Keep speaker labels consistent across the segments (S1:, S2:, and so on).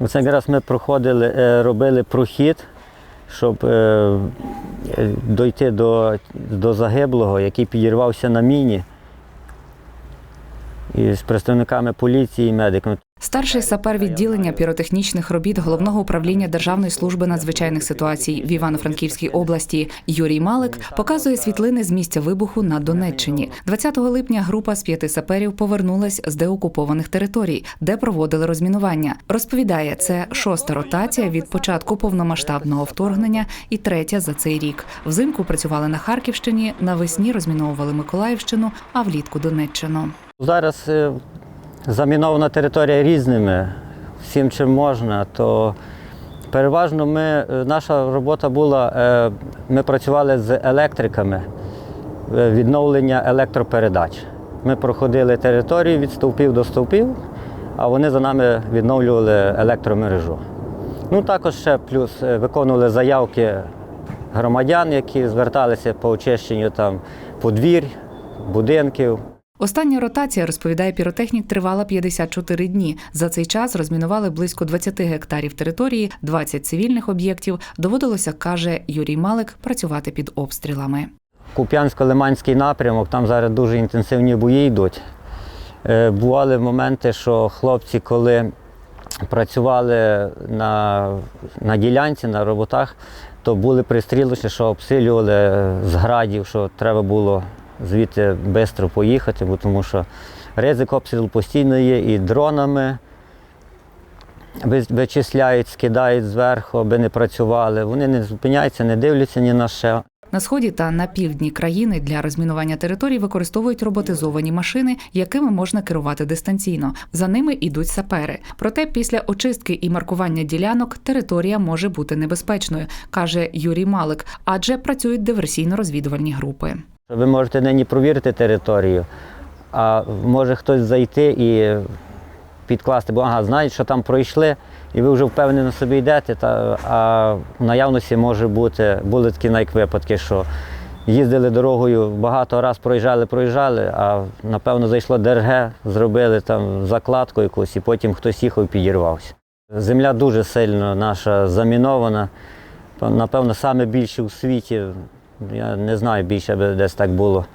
S1: Оце якраз ми проходили, е, робили прохід, щоб е, е, дойти до, до загиблого, який підірвався на міні. І з представниками поліції і медиками.
S2: Старший сапер відділення піротехнічних робіт головного управління Державної служби надзвичайних ситуацій в Івано-Франківській області Юрій Малик показує світлини з місця вибуху на Донеччині. 20 липня група з п'яти саперів повернулась з деокупованих територій, де проводили розмінування. Розповідає, це шоста ротація від початку повномасштабного вторгнення і третя за цей рік. Взимку працювали на Харківщині, навесні розміновували Миколаївщину, а влітку Донеччину.
S1: Зараз е, замінована територія різними, всім чим можна, то переважно ми, е, наша робота була, е, ми працювали з електриками, відновлення електропередач. Ми проходили територію від стовпів до стовпів, а вони за нами відновлювали електромережу. Ну, також ще плюс виконували заявки громадян, які зверталися по очищенню там подвір'я, будинків.
S2: Остання ротація, розповідає піротехнік, тривала 54 дні. За цей час розмінували близько 20 гектарів території, 20 цивільних об'єктів. Доводилося, каже Юрій Малик, працювати під обстрілами.
S1: Куп'янсько-Лиманський напрямок, там зараз дуже інтенсивні бої йдуть. Е, Бували моменти, що хлопці, коли працювали на, на ділянці, на роботах, то були пристрілища, що обстрілювали з градів, що треба було звідти швидко поїхати, бо тому що ризик обстрілу постійно є і дронами вичисляють, скидають зверху, аби не працювали. Вони не зупиняються, не дивляться ні на що.
S2: На сході та на півдні країни для розмінування територій використовують роботизовані машини, якими можна керувати дистанційно. За ними йдуть сапери. Проте після очистки і маркування ділянок територія може бути небезпечною, каже Юрій Малик, адже працюють диверсійно-розвідувальні групи.
S1: Ви можете нині провірити територію, а може хтось зайти і підкласти, бо ага, знають, що там пройшли, і ви вже впевнено собі йдете. Та, а в наявності може бути, були такі навіть випадки, що їздили дорогою, багато раз проїжджали, проїжджали, а напевно зайшло ДРГ, зробили там закладку якусь, і потім хтось їхав і підірвався. Земля дуже сильно наша замінована. Напевно, саме більше у світі. Я не знаю більше, аби десь так було.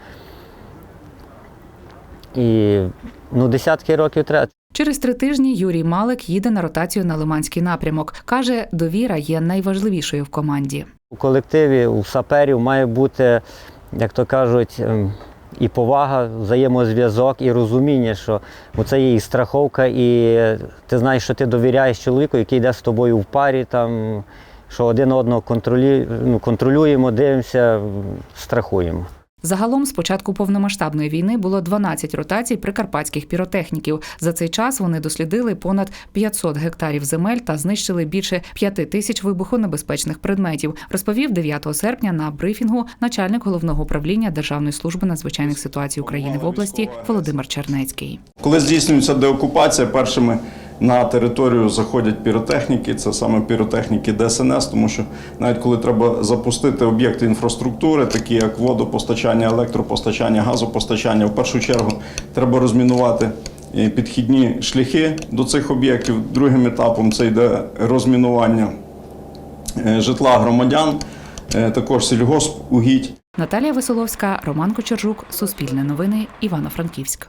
S1: І ну, десятки років треба.
S2: Через три тижні Юрій Малик їде на ротацію на Лиманський напрямок. каже, довіра є найважливішою в команді.
S1: У колективі, у саперів має бути, як то кажуть, ем, і повага, взаємозв'язок, і розуміння, що це є і страховка, і ти знаєш, що ти довіряєш чоловіку, який йде з тобою в парі, там, що один одного ну, контролюємо, дивимося, страхуємо.
S2: Загалом, з початку повномасштабної війни було 12 ротацій прикарпатських піротехніків. За цей час вони дослідили понад 500 гектарів земель та знищили більше 5 тисяч вибухонебезпечних предметів. Розповів 9 серпня на брифінгу начальник головного управління Державної служби надзвичайних ситуацій України в області Володимир Чернецький.
S3: Коли здійснюється деокупація, першими на територію заходять піротехніки, це саме піротехніки ДСНС, тому що навіть коли треба запустити об'єкти інфраструктури, такі як водопостачання, електропостачання, газопостачання, в першу чергу треба розмінувати е, підхідні шляхи до цих об'єктів. Другим етапом це йде розмінування е, житла громадян, е, також сільгоспугідь.
S2: Наталія Веселовська, Роман Кочержук, Суспільне новини, Івано-Франківськ.